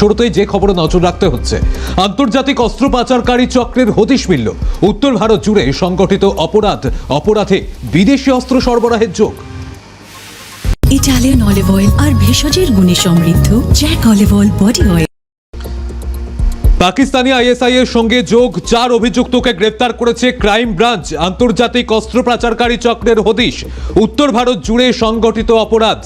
শুরুতেই যে খবরে নজর রাখতে হচ্ছে। আন্তর্জাতিক অস্ত্র পাচারকারী চক্রের হদিশ মিলল। উত্তর ভারত জুড়ে সংগঠিত অপরাধ অপরাধে বিদেশি অস্ত্র সরবরাহের যোগ। ইটালিয়ান অলিভ অয়েল আর ভেষজের গুণে সমৃদ্ধ Jack olive oil body oil. Pakistani ISI এর সঙ্গে যোগ চার অভিযুক্তকে গ্রেফতার করেছে ক্রাইম ব্রাঞ্চ আন্তর্জাতিক অস্ত্র পাচারকারী চক্রের হদিশ। উত্তর ভারত জুড়ে সংগঠিত অপরাধ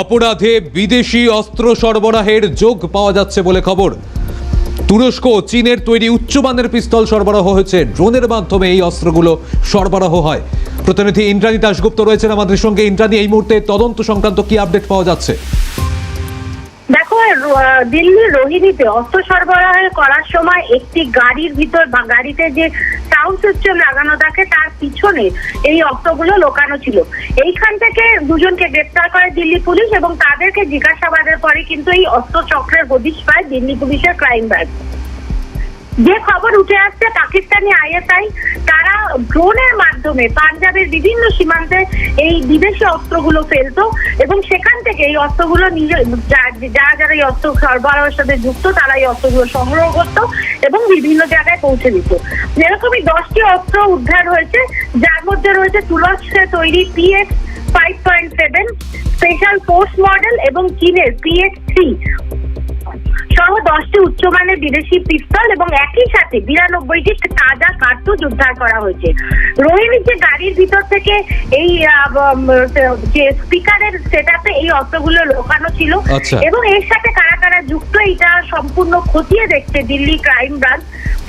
অপরাধে বিদেশি অস্ত্র সরবরাহের যোগ পাওয়া যাচ্ছে বলে খবর। তুরস্ক চীনের তৈরি উচ্চমানের পিস্তল সরবরাহ হয়েছে। ড্রোনের মাধ্যমে এই অস্ত্রগুলো সরবরাহ হয়। প্রতিনিধি ইন্দ্রাণী দাশগুপ্ত রয়েছেন আমাদের সঙ্গে। ইন্দ্রাণী, এই মুহূর্তে তদন্ত সংক্রান্ত কি আপডেট পাওয়া যাচ্ছে? দিল্লির রোহিণীতে অস্ত্র সরবরাহ করার সময় একটি গাড়ির ভিতর বা গাড়িতে যে সাউন্ড সিস্টেম লাগানো থাকে, তার পিছনে এই অস্ত্রগুলো লোকানো ছিল। এইখান থেকে দুজনকে গ্রেপ্তার করে দিল্লি পুলিশ এবং তাদেরকে জিজ্ঞাসাবাদের পরে কিন্তু এই অস্ত্র চক্রের হদিশ পায় দিল্লি পুলিশের ক্রাইম ব্রাঞ্চ। যে খবর উঠে আসছে, পাকিস্তানি আইএসআই, তারা ড্রোনের মাধ্যমে পাঞ্জাবের বিভিন্ন সীমান্তে এই বিদেশি অস্ত্রগুলো ফেলতো এবং সেখান থেকে এই অস্ত্রগুলো যারা যারা এই অস্ত্র সরবরাহের সাথে যুক্ত, তারা এই অস্ত্রগুলো সংগ্রহ করত এবং বিভিন্ন জায়গায় পৌঁছে দিত। এরকমই দশটি অস্ত্র উদ্ধার হয়েছে, যার মধ্যে রয়েছে তুরস্কে তৈরি PX five point seven, special force model এবং চীনের পিএক্স থ্রি। সহ দশটি উচ্চমানের বিদেশি পিস্তল এবং একই সাথে বিরানব্বইটি তাজা কার্তুজ উদ্ধার করা হয়েছে। রোহিণীর যে গাড়ির ভিতর থেকে এই যে স্পিকারের সেটাতে এই অস্ত্রগুলো লোকানো ছিল আচ্ছা। এবং এর সাথে কারা কারা যুক্ত এটা সম্পূর্ণ খতিয়ে দেখছে দিল্লি ক্রাইম ব্রাঞ্চ।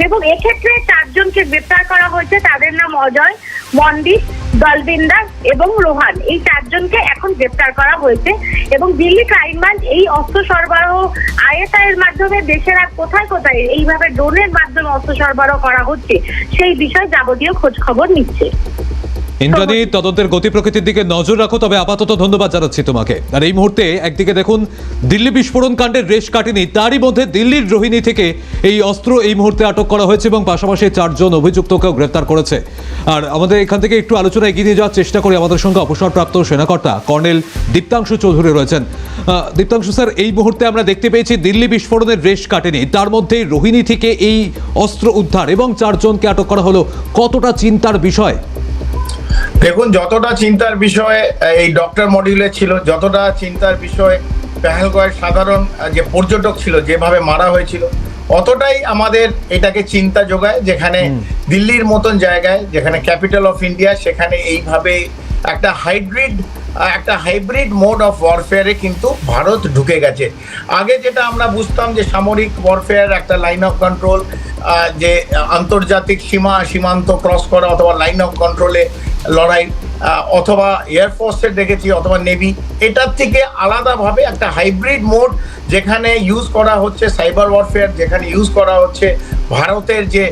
এবং এক্ষেত্রে চারজনকে গ্রেপ্তার করা হয়েছে তাদের নাম অজয় মন্দির দলবিন্দার এবং রোহান। এই চারজনকে এখন গ্রেপ্তার করা হয়েছে। এবং দিল্লি ক্রাইম ব্রাঞ্চ এই অস্ত্র সরবরাহ আইএসআই এর মাধ্যমে দেশের আর কোথায় কোথায় এইভাবে ড্রোনের মাধ্যমে অস্ত্র সরবরাহ করা হচ্ছে, সেই বিষয়ে যাবতীয় খোঁজ খবর নিচ্ছে। ইন্দ্রাণী তদন্তের গতি প্রকৃতির দিকে নজর রাখো তবে আপাতত ধন্যবাদ জানাচ্ছি তোমাকে। আর এই মুহূর্তে একদিকে দেখুন দিল্লি বিস্ফোরণ কাণ্ডের রেশ কাটেনি তারই মধ্যে দিল্লির রোহিণী থেকে এই অস্ত্র এই মুহূর্তে আটক করা হয়েছে এবং পাশাপাশি চারজন অভিযুক্তকেও গ্রেপ্তার করেছে। আর আমাদের এখান থেকে একটু আলোচনা এগিয়ে নিয়ে যাওয়ার চেষ্টা করি আমাদের সঙ্গে অবসরপ্রাপ্ত সেনাকর্তা কর্নেল দীপ্তাংশু চৌধুরী রয়েছেন। দীপ্তাংশু স্যার এই মুহূর্তে আমরা দেখতে পেয়েছি দিল্লি বিস্ফোরণের রেশ কাটেনি তার মধ্যে রোহিণী থেকে এই অস্ত্র উদ্ধার এবং চারজনকে আটক করা হলো। কতটা চিন্তার বিষয়? দেখুন যতটা চিন্তার বিষয়ে এই ডক্টর মডিউলে ছিল যতটা চিন্তার বিষয়ে পেহেলগড়ের সাধারণ যে পর্যটক ছিল যেভাবে মারা হয়েছিল অতটাই আমাদের এটাকে চিন্তা যোগায় যেখানে দিল্লির মতন জায়গায় যেখানে ক্যাপিটাল অফ ইন্ডিয়া সেখানে এইভাবে একটা হাইব্রিড একটা হাইব্রিড মোড অফ ওয়ারফেয়ারে কিন্তু ভারত ঢুকে গেছে। আগে যেটা আমরা বুঝতাম যে সামরিক ওয়ারফেয়ার একটা লাইন অফ কন্ট্রোল যে আন্তর্জাতিক সীমা, সীমান্ত ক্রস করা অথবা লাইন অফ কন্ট্রোলে লড়াই অথবা এয়ারফোর্সের দেখেছি অথবা নেভি এটার থেকে আলাদাভাবে একটা হাইব্রিড মোড যেখানে ইউজ করা হচ্ছে সাইবার ওয়ারফেয়ার যেখানে ইউজ করা হচ্ছে ভারতের যে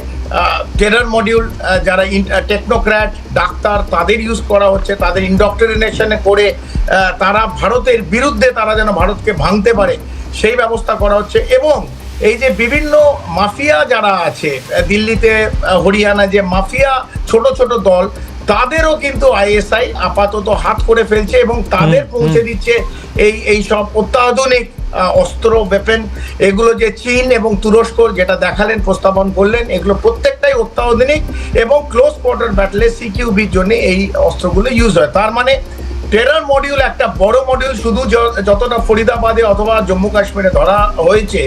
টেরার মডিউল যারা টেকনোক্র্যাট ডাক্তার, তাদের ইউজ করা হচ্ছে, তাদের ইন্ডক্ট্রিনেশনে করে তারা ভারতের বিরুদ্ধে তারা যেন ভারতকে ভাঙতে পারে, সেই ব্যবস্থা করা হচ্ছে এবং এই যে বিভিন্ন মাফিয়া যারা আছে দিল্লিতে হরিয়ানা যে মাফিয়া ছোট ছোট দল তাদেরও কিন্তু আইএসআই আপাতত হাত করে ফেলছে এবং তাদের পৌঁছে দিচ্ছে এই এই সব অত্যাধুনিক অস্ত্র ওয়েপেন এগুলো যে চীন এবং তুরস্ক যেটা দেখালেন প্রস্তাবন করলেন এগুলো প্রত্যেকটাই অত্যাধুনিক এবং ক্লোজ কোয়ার্টার ব্যাটলে সিকিউবির জন্য এই অস্ত্রগুলো ইউজ হয়। তার মানে টেরার মডিউল একটা বড় মডিউল শুধু যতটা ফরিদাবাদে অথবা জম্মু কাশ্মীরে ধরা হয়েছে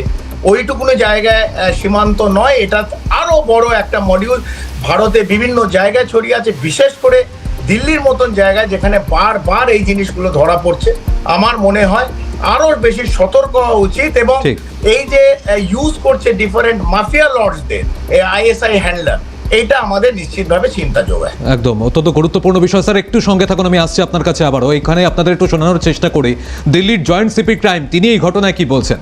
ওইটুকুনো জায়গায় সীমান্ত নয় এটা আরও বড় একটা মডিউল ভারতে বিভিন্ন জায়গায় ছড়িয়ে আছে বিশেষ করে দিল্লির মতন জায়গায় যেখানে বারবার এই জিনিসগুলো ধরা পড়ছে। আমার মনে হয় আরও বেশি সতর্ক হওয়া উচিত এবং এই যে ইউজ করছে ডিফারেন্ট মাফিয়া লর্ডসদের এই আইএসআই হ্যান্ডলার এইটা আমাদের নিশ্চিতভাবে চিন্তা যোগায়। একদম অত্যন্ত গুরুত্বপূর্ণ বিষয়। স্যার একটু সঙ্গে থাকুন আমি আসছি আপনার কাছে আবারও। এখানে আপনাদের একটু শোনানোর চেষ্টা করি। দিল্লির জয়েন্ট সিপি ক্রাইম তিনি এই ঘটনায় কি বলছেন?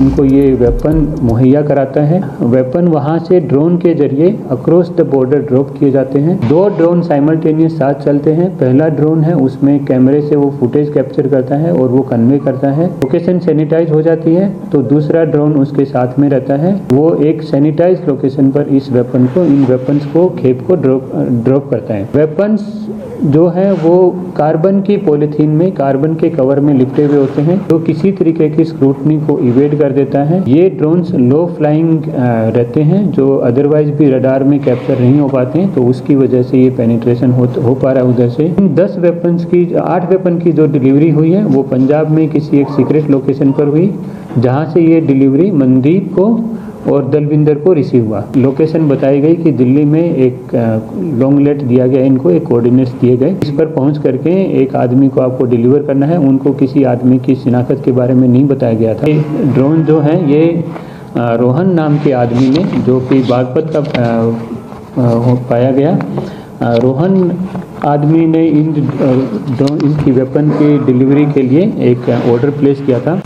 उनको ये वेपन मुहैया कराता है। वेपन वहाँ से ड्रोन के ज़रिए अक्रॉस द बॉर्डर ड्रॉप किए जाते हैं। दो ड्रोन साइमल्टेनियस साथ चलते हैं। पहला ड्रोन है, उसमें कैमरे से वो फुटेज कैप्चर करता है और वो कन्वे करता है। लोकेशन सैनिटाइज हो जाती है तो दूसरा ड्रोन उसके साथ में रहता है। वो एक सैनिटाइज लोकेशन पर इस वेपन को, इन वेपन्स को, खेप को ड्रॉप ड्रॉप करता है। वेपन्स जो है, वो कार्बन की पॉलिथीन में कार्बन के कवर में लिपटे हुए होते हैं। जो तो किसी तरीके की स्क्रूटनी को इवेड कर देता है। ये ड्रोन्स लो फ्लाइंग रहते हैं जो अदरवाइज़ भी रडार में कैप्चर नहीं हो पाते हैं तो उसकी वजह से ये पेनिट्रेशन हो, हो पा रहा है उधर से। इन दस वेपन्स की आठ वेपन की जो डिलीवरी हुई है वो पंजाब में किसी एक सीक्रेट लोकेशन पर हुई जहाँ से ये डिलीवरी मनदीप को और दलविंदर को रिसीव हुआ। लोकेशन बताई गई कि दिल्ली में एक लॉन्ग लेट दिया गया, इनको एक कोऑर्डिनेट्स दिए गए। इस पर पहुँच करके एक आदमी को आपको डिलीवर करना है। उनको किसी आदमी की शिनाख्त के बारे में नहीं बताया गया था। ड्रोन जो है, ये रोहन नाम के आदमी ने जो कि बागपत का पाया गया। रोहन आदमी ने इन इनकी वेपन की डिलीवरी के लिए एक ऑर्डर प्लेस किया था।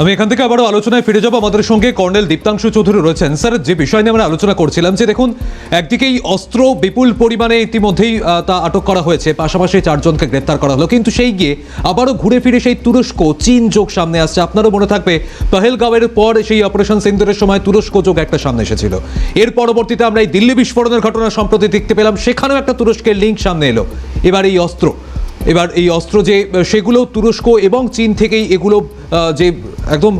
আমি এখান থেকে আবারও আলোচনায় ফিরে যাব। আমাদের সঙ্গে কর্নেল দীপ্তাংশু চৌধুরী রয়েছেন। স্যার, যে বিষয় নিয়ে আমরা আলোচনা করছিলাম, যে দেখুন, একদিকেই অস্ত্র বিপুল পরিমাণে ইতিমধ্যেই তা আটক করা হয়েছে, পাশাপাশি চারজনকে গ্রেপ্তার করা হলো। কিন্তু সেই গিয়ে আবারও ঘুরে ফিরে সেই তুরস্ক, চীন যোগ সামনে আসছে। আপনারও মনে থাকবে পহেলগাঁওয়ের পর সেই অপারেশন সিন্দুরের সময় তুরস্ক যোগ একটা সামনে এসেছিল। এর পরবর্তীতে আমরা এই দিল্লি বিস্ফোরণের ঘটনা সম্প্রতি দেখতে পেলাম। সেখানেও একটা তুরস্কের লিঙ্ক সামনে এলো। এবার এই অস্ত্র এবার এই অস্ত্র যে সেগুলো তুরস্ক এবং চীন থেকেই এগুলো যে একদম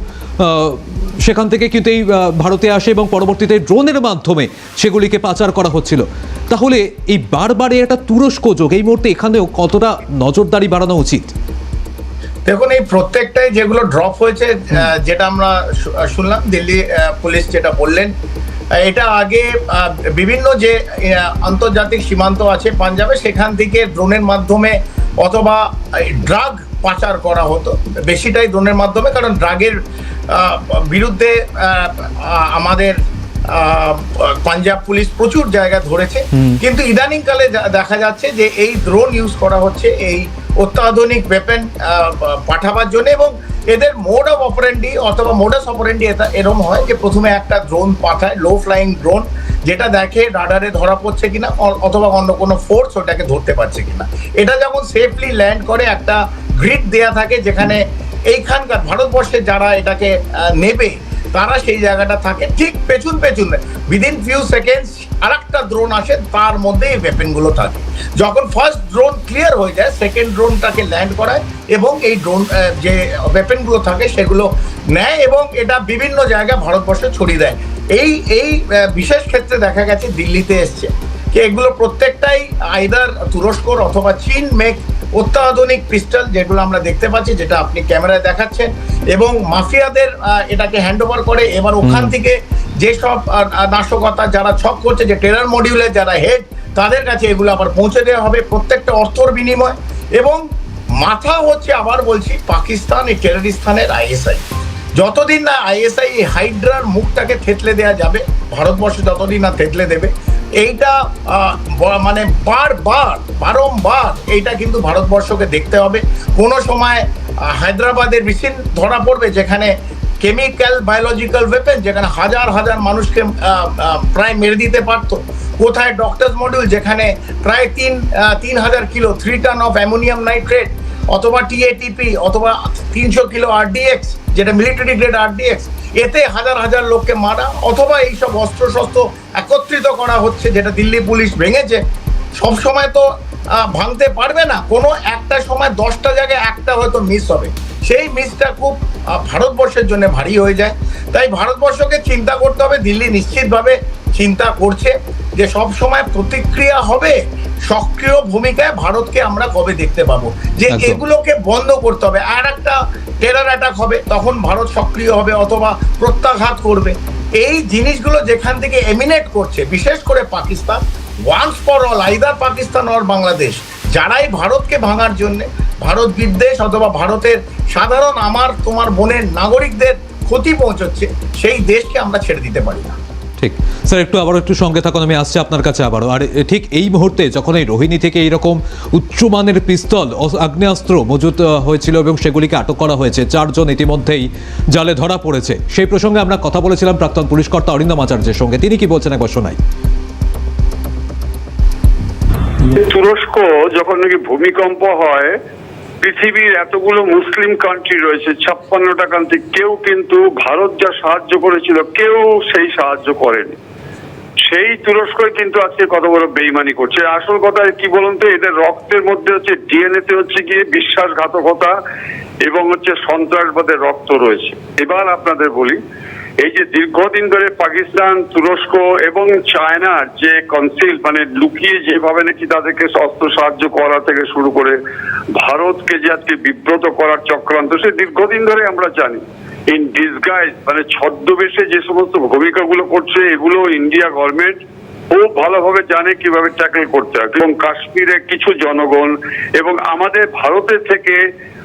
সেখান থেকে কিন্তু এই ভারতে আসে এবং পরবর্তীতে ড্রোনের মাধ্যমে সেগুলিকে পাচার করা হচ্ছিল। তাহলে এই বারবার একটা তুরস্ক যোগ, এই মুহূর্তে এখানেও কতটা নজরদারি বাড়ানো উচিত? দেখুন, এই প্রত্যেকটাই যেগুলো ড্রপ হয়েছে যেটা আমরা শুনলাম, দিল্লি পুলিশ যেটা বললেন এটা আগে বিভিন্ন যে আন্তর্জাতিক সীমান্ত আছে পাঞ্জাবে, সেখান থেকে ড্রোনের মাধ্যমে অথবা ড্রাগ পাচার করা হতো। বেশিটাই ড্রোনের মাধ্যমে, কারণ ড্রাগের বিরুদ্ধে আমাদের পাঞ্জাব পুলিশ প্রচুর জায়গা ধরেছে। কিন্তু ইদানিংকালে দেখা যাচ্ছে যে এই ড্রোন ইউজ করা হচ্ছে এই অত্যাধুনিক ওয়েপেন পাঠাবার জন্য এবং এদের মোড অফ অপারেন্ডি অথবা মোডাস অপারেন্ডি এটা এরকম হয় যে প্রথমে একটা ড্রোন পাঠায় লো ফ্লাইং ড্রোন যেটা দেখে রাডারে ধরা পড়ছে কিনা অথবা অন্য কোনো ফোর্স ওটাকে ধরতে পারছে কিনা। এটা যেমন সেফলি ল্যান্ড করে একটা গ্রিড দেয়া থাকে যেখানে এইখানকার ভারতবর্ষে যারা এটাকে নেবে তারা সেই জায়গাটা থাকে ঠিক পেছন পেছন। উইদিন ফিউ সেকেন্ডস আর একটা ড্রোন আসে, তার মধ্যে এই ওয়েপেনগুলো থাকে। যখন ফার্স্ট ড্রোন ক্লিয়ার হয়ে যায় সেকেন্ড ড্রোনটাকে ল্যান্ড করায় এবং এই ড্রোন যে ওয়েপেনগুলো থাকে, সেগুলো নেয় এবং এটা বিভিন্ন জায়গায় ভারতবর্ষে ছড়িয়ে দেয়। এই এই বিশেষ ক্ষেত্রে দেখা গেছে, দিল্লিতে এসছে। এগুলো প্রত্যেকটাই আইদার তুরস্কর অথবা চীন মেক অত্যাধুনিক পিস্টল যেগুলো আমরা দেখতে পাচ্ছি যেটা আপনি ক্যামেরায় দেখাচ্ছেন এবং মাফিয়াদের এটাকে হ্যান্ড ওভার করে এবার ওখান থেকে যেসব নাশকতা যারা ছক করছে যে টেরার মডিউলের যারা হেড তাদের কাছে এগুলো আবার পৌঁছে দেওয়া হবে প্রত্যেকটা অর্থর বিনিময়। এবং মাথা হচ্ছে আবার বলছি পাকিস্তান এই টেররিস্তানের আইএসআই যতদিন না আইএসআই হাইড্রার মুখটাকে থেতলে দেওয়া যাবে ভারতবর্ষে যতদিন না থেতলে দেবে এইটা মানে বারবার বারংবার এইটা কিন্তু ভারতবর্ষকে দেখতে হবে। কোনো সময় হায়দ্রাবাদের মেশিন ধরা পড়বে যেখানে কেমিক্যাল, বায়োলজিক্যাল ওয়েপেন যেখানে হাজার হাজার মানুষকে প্রায় মেরে দিতে পারতো। কোথায় ডক্টরস মডিউল যেখানে প্রায় তিন তিন হাজার kilo three ton of ammonium nitrate অথবা টিএটিপি অথবা তিনশো কিলো আরডিএক্স যেটা মিলিটারি গ্রেড আরডিএক্স এতে হাজার হাজার লোককে মারা, অথবা এইসব অস্ত্র শস্ত্র একত্রিত করা হচ্ছে, যেটা দিল্লি পুলিশ ভেঙেছে, সব সময় তো ভাঙতে পারবে না। কোনো একটা সময় দশটা জায়গায় একটা হয়তো মিস হবে। সেই মিসটা খুব ভারতবর্ষের জন্য ভারী হয়ে যায়। তাই ভারতবর্ষকে চিন্তা করতে হবে, দিল্লি নিশ্চিতভাবে চিন্তা করছে। যে সব সময় প্রতিক্রিয়া হবে সক্রিয় ভূমিকায় ভারতকে আমরা কবে দেখতে পাবো? যে এগুলোকে বন্ধ করতে হবে আর একটা টেরার অ্যাটাক হবে তখন ভারত সক্রিয় হবে অথবা প্রত্যাঘাত করবে। এই জিনিসগুলো যেখান থেকে এমিনেট করছে বিশেষ করে Pakistan once for all either Pakistan or Bangladesh যারাই ভারতকে ভাঙার জন্য ভারত বিদ্বেষ অথবা ভারতের সাধারণ আমার তোমার বোনের নাগরিকদের ক্ষতি পৌঁছচ্ছে সেই দেশকে আমরা ছেড়ে দিতে পারি না। ঠিক। স্যার, একটু আবারও একটু সঙ্গে থাকুন, আমি আসছি আপনার কাছে আবারও। আর ঠিক এই মুহূর্তে যখন এই রোহিণী থেকে এইরকম উচ্চমানের পিস্তল আগ্নেয়াস্ত্র মজুত হয়েছিল এবং সেগুলিকে আটক করা হয়েছে, চারজন ইতিমধ্যেই জালে ধরা পড়েছে। সেই প্রসঙ্গে আমরা কথা বলেছিলাম প্রাক্তন পুলিশ কর্তা অরিন্দম আচার্যের সঙ্গে। তিনি কি বলছেন একবার শোনাই। তুরস্ক যখন নাকি ভূমিকম্প হয় পৃথিবীর এতগুলো মুসলিম কান্ট্রি রয়েছে, ছাপ্পান্নটা কান্ট্রি কেউ কিন্তু ভারত যা সাহায্য করেছিল, কেউ সেই সাহায্য করেনি। সেই তুরস্কই কিন্তু আজকে কত বড় বেইমানি করছে। আসল কথা কি বলুন তো, এদের রক্তের মধ্যে হচ্ছে ডিএনএ তে হচ্ছে গিয়ে বিশ্বাসঘাতকতা এবং হচ্ছে সন্ত্রাসবাদের রক্ত রয়েছে। এবার আপনাদের বলি এই যে দীর্ঘদিন ধরে পাকিস্তান, তুরস্ক এবং চায়নার যে কনসিল মানে লুকিয়ে যেভাবে নাকি তাদেরকে অস্ত্র সাহায্য করা থেকে শুরু করে ভারতকে যে আজকে বিব্রত করার চক্রান্ত, সে দীর্ঘদিন ধরে আমরা জানি। ইন ডিসগাইজ মানে ছদ্মবেশে যে সমস্ত ভূমিকাগুলো করছে, এগুলো ইন্ডিয়া গভর্নমেন্ট খুব ভালোভাবে জানে কীভাবে ট্যাকেল করতে হয়। এবং কাশ্মীরে কিছু জনগণ এবং আমাদের ভারতের থেকে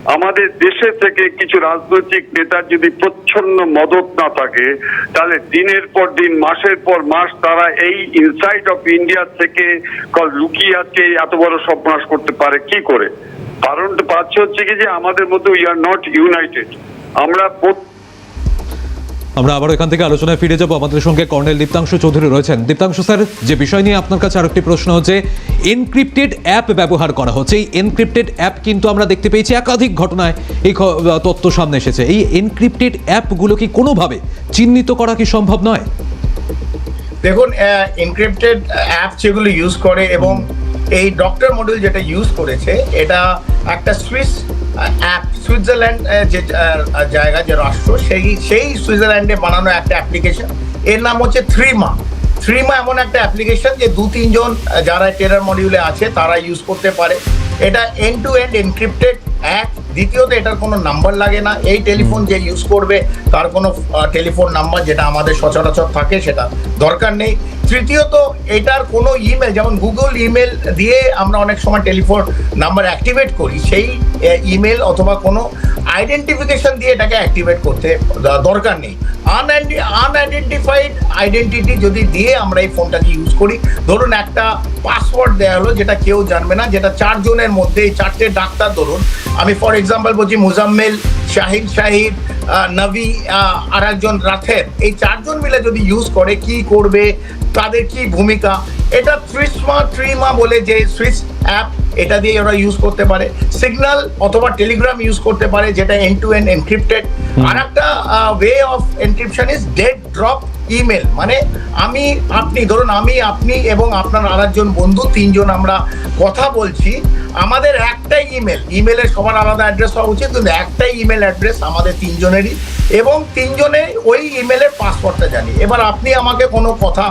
আমাদের দেশে থেকে কিছু রাজনৈতিক নেতার যদি প্রচ্ছন্ন মদত না থাকে, তাহলে দিনের পর দিন, মাসের পর মাস তারা এই ইনসাইড অফ ইন্ডিয়া থেকে লুকিয়ে আছে এত বড় সর্বনাশ করতে পারে, কি করে? কারণটা পাচ্ছে হচ্ছে কি যে আমাদের মধ্যে উই আর নট ইউনাইটেড আমরা আমরা আবার এখান থেকে আলোচনায় ফিরে যাব। আমাদের সঙ্গে কর্নেল দীপ্তাংশু চৌধুরী রয়েছেন। দীপ্তাংশু স্যার, যে বিষয় নিয়ে আপনার কাছে আরেকটি প্রশ্ন হচ্ছে এনক্রিপ্টেড অ্যাপ ব্যবহার করা হচ্ছে। এই এনক্রিপ্টেড অ্যাপ কিন্তু আমরা দেখতে পেয়েছি একাধিক ঘটনায় এই তথ্য সামনে এসেছে। এই এনক্রিপ্টেড অ্যাপগুলো কি কোনোভাবে চিহ্নিত করা কি সম্ভব নয়? দেখুন এনক্রিপ্টেড অ্যাপ যেগুলো ইউজ করে এবং এই ডক্টর মডিউল যেটা ইউজ করেছে, এটা একটা সুইস অ্যাপ সুইজারল্যান্ড যে জায়গা, যে রাষ্ট্র, সেই সেই সুইজারল্যান্ডে বানানো একটা অ্যাপ্লিকেশন এর নাম হচ্ছে থ্রিমা থ্রিমা এমন একটা অ্যাপ্লিকেশন যে দু, তিনজন যারা টেরার মডিউলে আছে, তারা ইউজ করতে পারে। এটা এন্ড টু এন্ড এনক্রিপ্টেড এক দ্বিতীয়ত এটার কোনো নাম্বার লাগে না। এই টেলিফোন যে ইউজ করবে তার কোনো টেলিফোন নাম্বার যেটা আমাদের সচরাচর থাকে সেটা দরকার নেই। তৃতীয়ত এটার কোনো ইমেল যেমন গুগল ইমেল দিয়ে আমরা অনেক সময় টেলিফোন নাম্বার অ্যাক্টিভেট করি সেই ইমেল অথবা কোনো আইডেন্টিফিকেশন দিয়ে এটাকে অ্যাক্টিভেট করতে দরকার নেই। আনআইডেন্টিফাইড আইডেন্টিটি যদি দিয়ে আমরা এই ফোনটাকে ইউজ করি, ধরুন একটা পাসওয়ার্ড দেওয়া হলো যেটা কেউ জানবে না, যেটা চারজনের মধ্যে, এই চারটে ডাক্তার ধরুন, আমি ফর এক্সাম্পল বলছি মুজাম্মেল শাহিদ শাহিদ নবী আর একজন রাথের, এই চারজন মিলে যদি ইউজ করে, কি করবে তাদের কি ভূমিকা? এটা থ্রিসমা ট্রিমা বলে যে সুইচ অ্যাপ এটা দিয়ে ওরা ইউজ করতে পারে। সিগন্যাল অথবা টেলিগ্রাম ইউজ করতে পারে যেটা এন্ড টু এন্ড এনক্রিপ্টেড আর একটা way of encryption is dead drop email মানে আমি, আপনি, ধরুন আমি, আপনি এবং আপনার আরেকজন বন্ধু, তিনজন আমরা কথা বলছি, আমাদের একটাই ইমেল ইমেলের সবার আলাদা অ্যাড্রেস হওয়া উচিত, কিন্তু একটাই ইমেল অ্যাড্রেস আমাদের তিনজনেরই, এবং তিনজনে ওই ইমেলের পাসওয়ার্ডটা জানি। এবার আপনি আমাকে কোনো কথা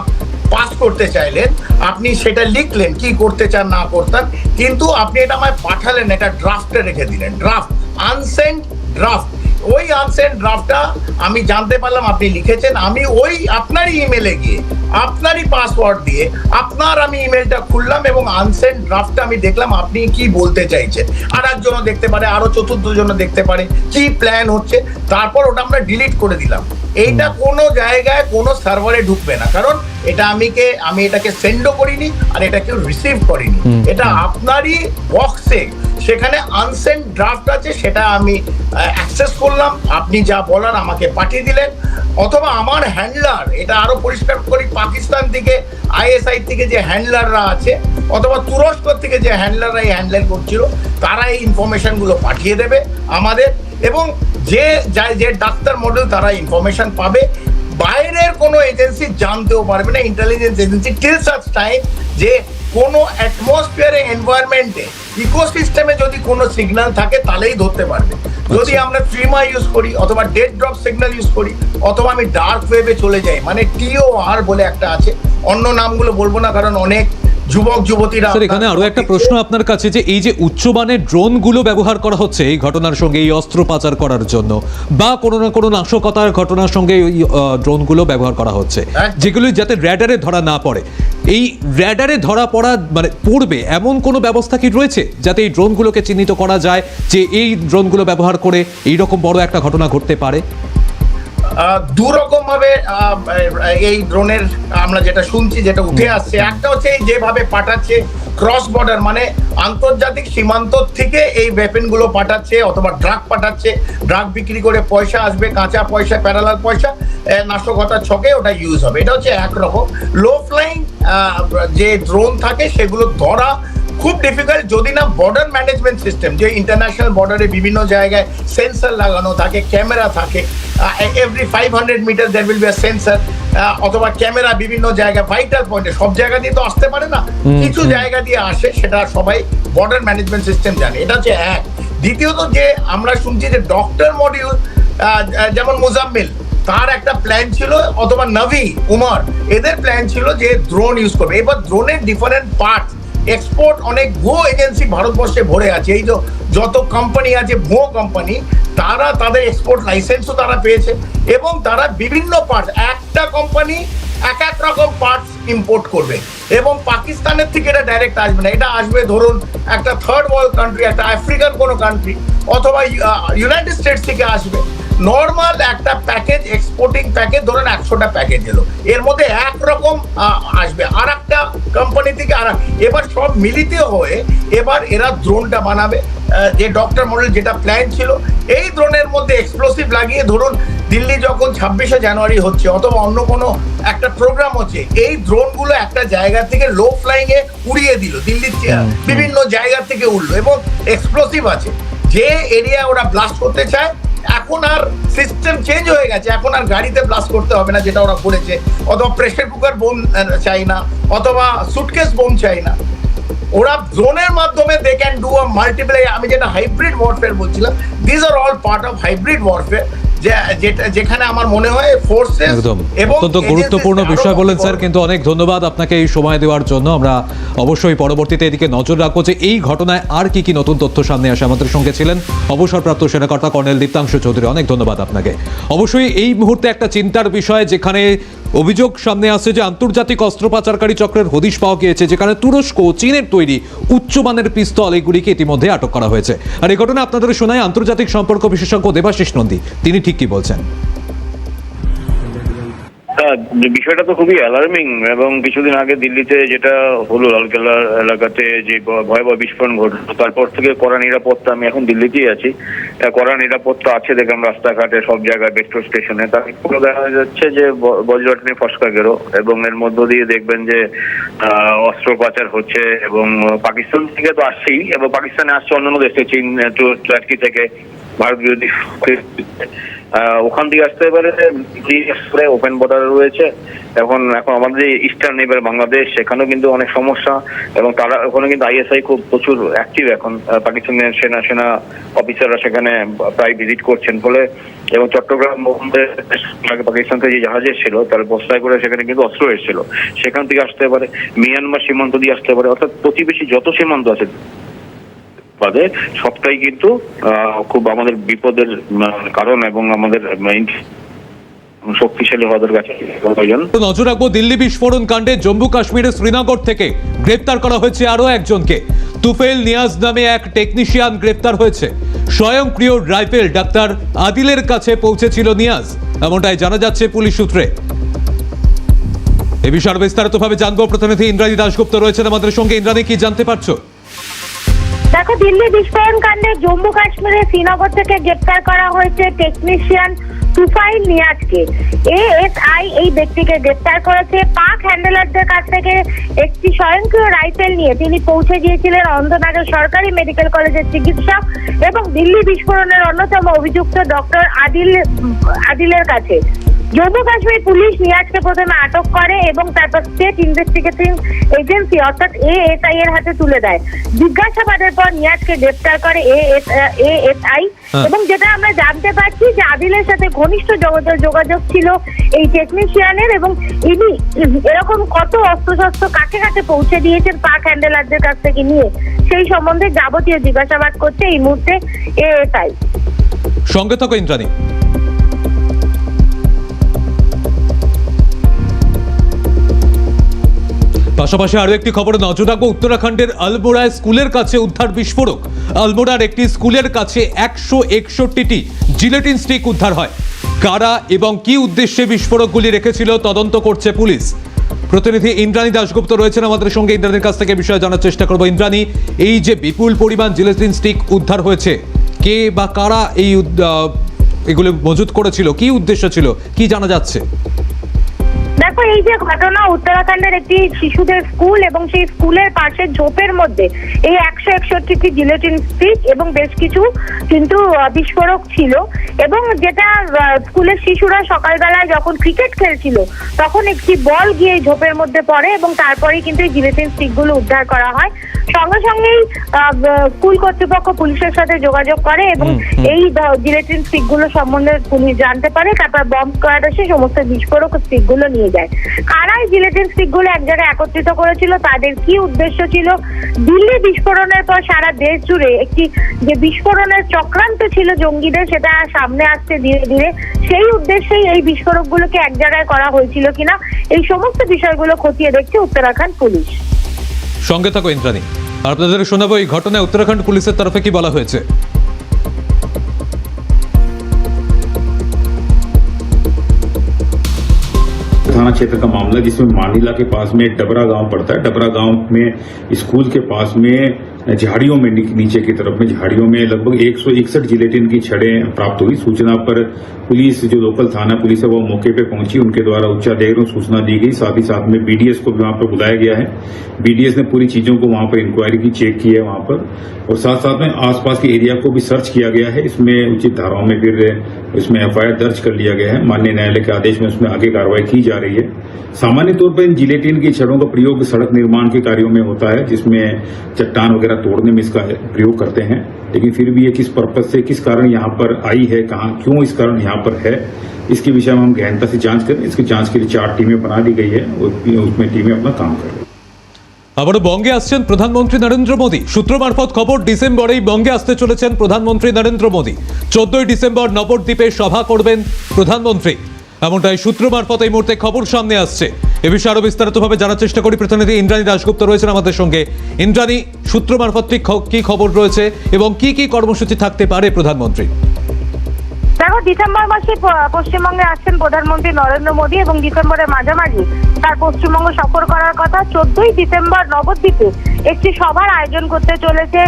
পাস করতে চাইলেন, আপনি সেটা লিখলেন, কি করতে চান, না করতেন কিন্তু আপনি এটা আমায় পাঠালেন, এটা ড্রাফটে রেখে দিলেন ড্রাফট আনসেন্ট ড্রাফট ওই আনসেন্ট ড্রাফটটা আমি জানতে পারলাম, আপনি লিখেছেন। আমি ওই আপনারই ইমেলে গিয়ে, আপনারই পাসওয়ার্ড দিয়ে, আপনার আমি ইমেলটা খুললাম এবং আনসেন্ট ড্রাফটটা আমি দেখলাম, আপনি কি বলতে চাইছেন? আর একজনও দেখতে পারে আরও চতুর্থ জনও দেখতে পারে, কি প্ল্যান হচ্ছে? তারপর ওটা আমরা ডিলিট করে দিলাম। এইটা কোনো জায়গায় কোনো সার্ভারে ঢুকবে না। কারণ এটা আমিকে আমি এটাকে সেন্ডও করিনি আর এটা কেউ রিসিভ করিনি এটা আপনারই বক্সে সেখানে আনসেন্ট ড্রাফট আছে সেটা আমি অ্যাক্সেস করলাম। আপনি যা বলার আমাকে পাঠিয়ে দিলেন। অথবা আমার হ্যান্ডলার এটা আরও পরিষ্কার করি পাকিস্তান থেকে আইএসআই থেকে যে হ্যান্ডলাররা আছে অথবা তুরস্ক থেকে যে হ্যান্ডলাররা এই হ্যান্ডেল করছিল তারা এই ইনফরমেশনগুলো পাঠিয়ে দেবে। আমাদের এবং যে যা- যে ডাক্তার মডেল তারা ইনফরমেশন পাবে বাইরের কোনো এজেন্সি জানতেও পারবে না intelligence agency till such time যে কোনো অ্যাটমসফিয়ারে এনভায়রনমেন্টে ইকোসিস্টেমে যদি কোনো সিগন্যাল থাকে তাহলেই ধরতে পারবে। যদি আমরা ট্রিমা ইউজ করি অথবা ডেড ড্রপ সিগন্যাল ইউজ করি অথবা আমি ডার্ক ওয়েবে চলে যাই মানে টিও আর বলে একটা আছে অন্য নামগুলো বলব না কারণ অনেক যুবক যুবতীরা স্যার এখানে আরও একটা প্রশ্ন আপনার কাছে যে এই যে উচ্চমানের ড্রোনগুলো ব্যবহার করা হচ্ছে এই ঘটনার সঙ্গে এই অস্ত্র পাচার করার জন্য বা কোনো না কোনো নাশকতার ঘটনার সঙ্গে ওই আহ, ড্রোনগুলো ব্যবহার করা হচ্ছে যেগুলো যাতে র্যাডারে ধরা না পড়ে। এই র্যাডারে ধরা পড়া মানে পড়বে এমন কোনো ব্যবস্থা কি রয়েছে যাতে এই ড্রোনগুলোকে চিহ্নিত করা যায় যে এই ড্রোনগুলো ব্যবহার করে এই রকম বড় একটা ঘটনা ঘটতে পারে? দু রকম ভাবে এই ড্রোনের আমরা যেটা শুনছি যেটা উঠে আসছে একটা হচ্ছে এই যেভাবে পাঠাচ্ছে ক্রস বর্ডার মানে আন্তর্জাতিক সীমান্ত থেকে এই ওয়েপেনগুলো পাঠাচ্ছে অথবা ড্রাগ পাঠাচ্ছে। ড্রাগ বিক্রি করে পয়সা আসবে কাঁচা পয়সা প্যারালাল পয়সা নাশকতার ছকে ওটা ইউজ হবে। এটা হচ্ছে একরকম লো ফ্লাইং যে ড্রোন থাকে সেগুলো ধরা খুব ডিফিকাল্ট যদি না বর্ডার ম্যানেজমেন্ট সিস্টেম যে ইন্টারন্যাশনাল বর্ডারে বিভিন্ন জায়গায় সেন্সার লাগানো থাকে ক্যামেরা থাকে every five hundred metre there will be sensor অথবা ক্যামেরা বিভিন্ন জায়গায় ভাইটাল পয়েন্টে সব জায়গা দিয়ে তো আসতে পারে না। কিছু জায়গা দিয়ে আসে সেটা সবাই বর্ডার ম্যানেজমেন্ট সিস্টেম জানে। এটা হচ্ছে এক। দ্বিতীয়ত যে আমরা শুনছি যে ডক্টর মডিউল যেমন মুজাম্মিল তার একটা প্ল্যান ছিল অথবা নভি উমর এদের প্ল্যান ছিল যে ড্রোন ইউজ করবে। এবার ড্রোনের ডিফারেন্ট পার্ট এক্সপোর্ট অনেক ভুয়ো এজেন্সি ভারতবর্ষে ভরে আছে। এই যত কোম্পানি আছে, ভুয়ো কোম্পানি তারা তাদের এক্সপোর্ট লাইসেন্সও তারা পেয়েছে এবং তারা বিভিন্ন পার্টস একটা কোম্পানি এক এক রকম পার্টস ইম্পোর্ট করবে এবং পাকিস্তানের থেকে এটা ডাইরেক্ট আসবে না। এটা আসবে ধরুন একটা থার্ড ওয়ার্ল্ড কান্ট্রি একটা আফ্রিকান কোনো কান্ট্রি অথবা ইউনাইটেড স্টেটস থেকে আসবে। নর্মাল একটা প্যাকেজ এক্সপোর্টিং প্যাকেজ ধরেন একশোটা প্যাকেজ এলো। এর মধ্যে একরকম আসবে। আর একটা কোম্পানি থেকে আর এবার সব মিলিত হয়ে এবার এরা ড্রোনটা বানাবে। যে ডক্টর মডেল যেটা প্ল্যান ছিল এই ড্রোনের মধ্যে এক্সপ্লোসিভ লাগিয়ে ধরুন দিল্লি যখন ছাব্বিশে জানুয়ারি হচ্ছে অথবা অন্য কোনো একটা প্রোগ্রাম হচ্ছে এই ড্রোনগুলো একটা জায়গা থেকে লো ফ্লাইংয়ে উড়িয়ে দিল দিল্লির বিভিন্ন জায়গা থেকে উড়লো এবং এক্সপ্লোসিভ আছে। যে এরিয়া ওরা ব্লাস্ট করতে চায় এখন আর সিস্টেম চেঞ্জ হয়ে গেছে। এখন আর গাড়িতে ব্লাস্ট করতে হবে না, যেটা ওরা করেছে অথবা প্রেশার কুকার বোম চাই না, অথবা সুটকেস বোম চাই না। ওরা ড্রোনের মাধ্যমে they can do a multiply আমি যেটা হাইব্রিড ওয়ারফেয়ার বলছিলাম this are all part of hybrid warfare যেখানে আমার মনে হয় ফোর্সেস একদম। অত্যন্ত গুরুত্বপূর্ণ বিষয় বলেন স্যার কিন্তু অনেক ধন্যবাদ আপনাকে এই সময় দেওয়ার জন্য। আমরা অবশ্যই পরবর্তীতে এদিকে নজর রাখব যে এই ঘটনায় আর কি কি নতুন তথ্য সামনে আসে। আমাদের সঙ্গে ছিলেন অবসরপ্রাপ্ত সেনাকর্তা কর্নেল দীপ্তাংশু চৌধুরী। অনেক ধন্যবাদ আপনাকে। অবশ্যই এই মুহূর্তে একটা চিন্তার বিষয় যেখানে অভিযোগ সামনে আসছে যে আন্তর্জাতিক অস্ত্র পাচারকারী চক্রের হদিশ পাওয়া গিয়েছে, যেখানে তুরস্ক চীনের তৈরি উচ্চমানের পিস্তল এগুলিকে ইতিমধ্যে আটক করা হয়েছে। আর এই ঘটনা আপনাদের শোনায় আন্তর্জাতিক সম্পর্ক বিশেষজ্ঞ দেবাশিস নন্দী। তিনি ঠিক কি বলছেন? হ্যাঁ বিষয়টা তো খুবই অ্যালার্মিং এবং কিছুদিন আগে দিল্লিতে যেটা হলো লালকেল্লার এলাকাতে যে ভয়াবহ বিস্ফোরণ ঘটলো, তারপর থেকে কড়া নিরাপত্তা, আমি এখন দিল্লিতেই আছি কড়া নিরাপত্তা আছে দেখলাম রাস্তাঘাটে সব জায়গায় মেট্রো স্টেশনে তারপরে দেখা যাচ্ছে যে বজ্রটনি ফসকা গেরো এবং এর মধ্য দিয়ে দেখবেন যে অস্ত্র পাচার হচ্ছে এবং পাকিস্তান থেকে তো আসছেই, এবং পাকিস্তানে আসছে অন্যান্য দেশ থেকে চীন থেকে, ভারত বিরোধী ওখান থেকে আসতে পারে ওপেন বর্ডার রয়েছে। এখন এখন আমাদের ইস্টার্ন নেবার বাংলাদেশ, সেখানেও কিন্তু অনেক সমস্যা এবং তারা, ওখানে কিন্তু আইএসআই খুব প্রচুর অ্যাক্টিভ এখন। পাকিস্তানের সেনা সেনা অফিসাররা সেখানে প্রায় ভিজিট করছেন ফলে এবং চট্টগ্রাম পাকিস্তান থেকে যে জাহাজ ছিল, তার বস্তায় করে সেখানে কিন্তু অস্ত্র এসেছিল। সেখান থেকে আসতে পারে, মিয়ানমার সীমান্ত দিয়ে আসতে পারে। অর্থাৎ প্রতিবেশী যত সীমান্ত আছে বাদে সবটাই কিন্তু খুব আমাদের বিপদের কারণ এবং আমাদের শক্তিশালী নজর রাখব দিল্লি বিস্ফোরণ কাণ্ডে জম্মু কাশ্মীরের শ্রীনগর থেকে। গ্রেপ্তার করা হয়েছে আরও একজনকে। তুফেল নিয়াজ নামে এক টেকনিশিয়ান গ্রেপ্তার হয়েছে। স্বয়ংক্রিয় রাইফেল ডাক্তার আদিলের কাছে পৌঁছেছিল নিয়াজ। এমনটাই জানা যাচ্ছে পুলিশ সূত্রে। এ বিষয়ে বিস্তারিতভাবে জানব। প্রতিনিধি ইন্দ্রাণী দাশগুপ্ত রয়েছেন আমাদের সঙ্গে। ইন্দ্রাণী, কি জানতে পারছ? দেখো, দিল্লি বিস্ফোরণ কাণ্ডে জম্মু কাশ্মীরের শ্রীনগর থেকে গ্রেপ্তার করা হয়েছে টেকনিশিয়ান তুফাইল নিয়াজকে। এএসআই এই ব্যক্তিকে গ্রেপ্তার করেছে। পাক হ্যান্ডেলারদের কাছ থেকে একটি স্বয়ংক্রিয় রাইফেল নিয়ে তিনি পৌঁছে গিয়েছিলেন অন্ধনাগর সরকারি মেডিকেল কলেজের চিকিৎসক এবং দিল্লি বিস্ফোরণের অন্যতম অভিযুক্ত ডক্টর আদিল আদিলের কাছে। জম্মু কাশ্মীর পুলিশ নিয়াজকে প্রথমে আটক করে এবং তারপর স্টেট ইনভেস্টিগেটিং এজেন্সি অর্থাৎ এএসআই এর হাতে তুলে দেয়। জিজ্ঞাসাবাদের পর নিয়াজকে গ্রেপ্তার করে এএসআই হ্যাঁ। এবং যেটা আমরা জানতে পারছি যে আদিলের সাথে ঘনিষ্ঠ যোগাযোগ যোগাযোগ ছিল এই টেকনিশিয়ানের এবং ইনি এরকম কত অস্ত্রশস্ত্র কাকে কাকে পৌঁছে দিয়েছেন পাক হ্যান্ডেলারদের কাছ থেকে নিয়ে সেই সম্বন্ধে যাবতীয় জিজ্ঞাসাবাদ করছে এই মুহূর্তে এএসআই সঙ্গে থাকো ইন্দ্রাণী। পাশাপাশি আরও একটি খবর নজর রাখব, উত্তরাখণ্ডের আলমোড়ায় স্কুলের কাছে উদ্ধার বিস্ফোরক। আলমোড়ার একটি স্কুলের কাছে একশো একষট্টিটি জিলেটিন স্টিক উদ্ধার হয়। কারা এবং কি উদ্দেশ্যে বিস্ফোরকগুলি রেখেছিল, তদন্ত করছে পুলিশ। প্রতিনিধি ইন্দ্রাণী দাশগুপ্ত রয়েছেন আমাদের সঙ্গে। ইন্দ্রাণীর কাছ থেকে বিষয়ে জানার চেষ্টা করব। ইন্দ্রাণী, এই যে বিপুল পরিমাণ জিলেটিন স্টিক উদ্ধার হয়েছে, কে বা কারা এই এগুলো মজুত করেছিল, কি উদ্দেশ্য ছিল, কি জানা যাচ্ছে? দেখো এই যে ঘটনা উত্তরাখণ্ডের একটি শিশুদের স্কুল এবং সেই স্কুলের পাশে ঝোপের মধ্যে এই একশো একষট্টিটি জিলেটিন স্টিক এবং বেশ কিছু কিন্তু বিস্ফোরক ছিল এবং যেটা স্কুলের শিশুরা সকালবেলায় যখন ক্রিকেট খেলছিল তখন একটি বল গিয়ে ঝোপের মধ্যে পড়ে এবং তারপরেই কিন্তু এই জিলেটিন স্টিকগুলো উদ্ধার করা হয়। সঙ্গে সঙ্গেই স্কুল কর্তৃপক্ষ পুলিশের সাথে যোগাযোগ করে এবং এই জিলেটিন স্টিকগুলো সম্বন্ধে পুলিশ জানতে পারে তারপর বম্ব স্কোয়াড এসে সমস্ত বিস্ফোরক স্টিকগুলো নিয়ে যায়। কারাই জিলেটিন স্টিকগুলো এক জায়গায় একত্রিত করেছিল, তাদের কি উদ্দেশ্য ছিল? দিল্লি বিস্ফোরণের পর সারা দেশ জুড়ে একটি যে বিস্ফোরণের চক্রান্ত ছিল জঙ্গিদের, সেটা সামনে আসছে ধীরে ধীরে। সেই উদ্দেশ্যেই এই বিস্ফোরকগুলোকে এক জায়গায় করা হয়েছিল কিনা, এই সমস্ত বিষয়গুলো খতিয়ে দেখছে উত্তরাখণ্ড পুলিশ। সঙ্গে থাকো ইন্দ্রাণী। আপনাদের শোনাবো এই ঘটনায় উত্তরাখণ্ড পুলিশের তরফে কি বলা হয়েছে? थाना क्षेत्र का मामला, जिसमें मांडीला के पास में डबरा गाँव पड़ता है। डबरा गाँव में, स्कूल के पास में, झाड़ियों में नीचे की तरफ़ में, झाड़ियों में लगभग एक सौ इकसठ जिलेटिन की छड़ें प्राप्त हुई। सूचना पर पुलिस, जो लोकल थाना पुलिस है, वो मौके पर पहुँची। उनके द्वारा उच्चाधिकारियों को सूचना दी गई। साथ ही साथ में बीडीएस को भी वहाँ पर बुलाया गया है। बीडीएस ने पूरी चीज़ों को वहाँ पर इंक्वायरी की चेक की है वहाँ पर। और साथ साथ में आसपास के एरिया को भी सर्च किया गया है। इसमें उचित धाराओं में फिर इसमें एफआईआर दर्ज कर लिया गया है। माननीय न्यायालय के आदेश में उसमें आगे कार्रवाई की जा रही है सामान्य तौर पर इन जिलेटिन की छड़ों का प्रयोग सड़क निर्माण के कार्यों में होता है जिसमें चट्टान वगैरह तोड़ने में इसका प्रयोग करते हैं लेकिन फिर भी ये किस पर्पज से किस कारण यहाँ पर आई है कहाँ क्यों इस कारण यहाँ पर है इसके विषय में हम गहनता से जांच करें इसकी जांच के लिए चार टीमें बना दी गई है और उसमें टीमें अपना काम कर रही हैं আবারও বঙ্গে আসছেন প্রধানমন্ত্রী নরেন্দ্র মোদী সূত্র মারফত খবর ডিসেম্বরেই বঙ্গে আসতে চলেছেন প্রধানমন্ত্রী নরেন্দ্র মোদী চোদ্দই ডিসেম্বর নবদ্বীপে সভা করবেন প্রধানমন্ত্রী এমনটাই সূত্র মারফত এই মুহূর্তে খবর সামনে আসছে। এ বিষয়ে আরও বিস্তারিতভাবে জানার চেষ্টা করি। প্রতিনিধি ইন্দ্রাণী দাশগুপ্ত রয়েছেন আমাদের সঙ্গে। ইন্দ্রাণী, সূত্র মারফত কি খবর রয়েছে এবং কি কি কর্মসূচি থাকতে পারে প্রধানমন্ত্রী? দেখো, ডিসেম্বর মাসে পশ্চিমবঙ্গে আসছেন প্রধানমন্ত্রী নরেন্দ্র মোদী এবং ডিসেম্বরের মাঝামাঝি তার পশ্চিমবঙ্গ সফর করার কথা। চোদ্দই ডিসেম্বর নবদ্বীপে একটি সভার আয়োজন করতে চলেছে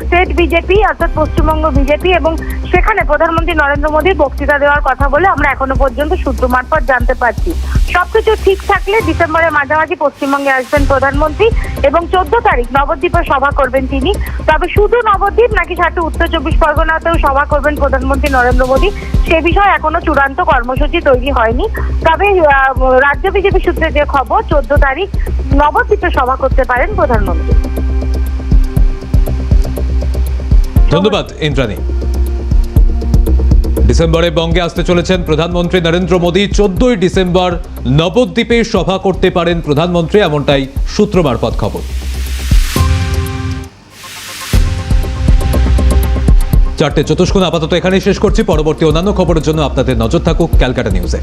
স্টেট বিজেপি অর্থাৎ পশ্চিমবঙ্গ বিজেপি এবং সেখানে প্রধানমন্ত্রী নরেন্দ্র মোদীর বক্তৃতা দেওয়ার কথা বলে আমরা এখনও পর্যন্ত সূত্র মারফত জানতে পারছি। সবকিছু ঠিক থাকলে ডিসেম্বরের মাঝামাঝি পশ্চিমবঙ্গে আসবেন প্রধানমন্ত্রী এবং চোদ্দ তারিখ নবদ্বীপে সভা করবেন তিনি। তবে শুধু নবদ্বীপ নাকি সাথে উত্তর চব্বিশ পরগনাতেও সভা করবেন প্রধানমন্ত্রী নরেন্দ্র মোদী। সে বিষয়ে এখনও চূড়ান্ত কর্মসূচি তৈরি হয়নি। তবে রাজ্য বিজেপি সূত্রে যে খবর, চোদ্দ তারিখ নবদ্বীপে সভা করতে পারেন প্রধানমন্ত্রী। ধন্যবাদ, ইন্দ্রাণী। ডিসেম্বরে বঙ্গে আসতে চলেছেন প্রধানমন্ত্রী নরেন্দ্র মোদী। চোদ্দই ডিসেম্বর নবদ্বীপে সভা করতে পারেন প্রধানমন্ত্রী, এমনটাই সূত্র মারফত খবর। চারটে চতুষ্কোণ আপাতত এখানেই শেষ করছি। পরবর্তী অন্যান্য খবরের জন্য আপনাদের নজর থাকুক ক্যালকাটা নিউজে।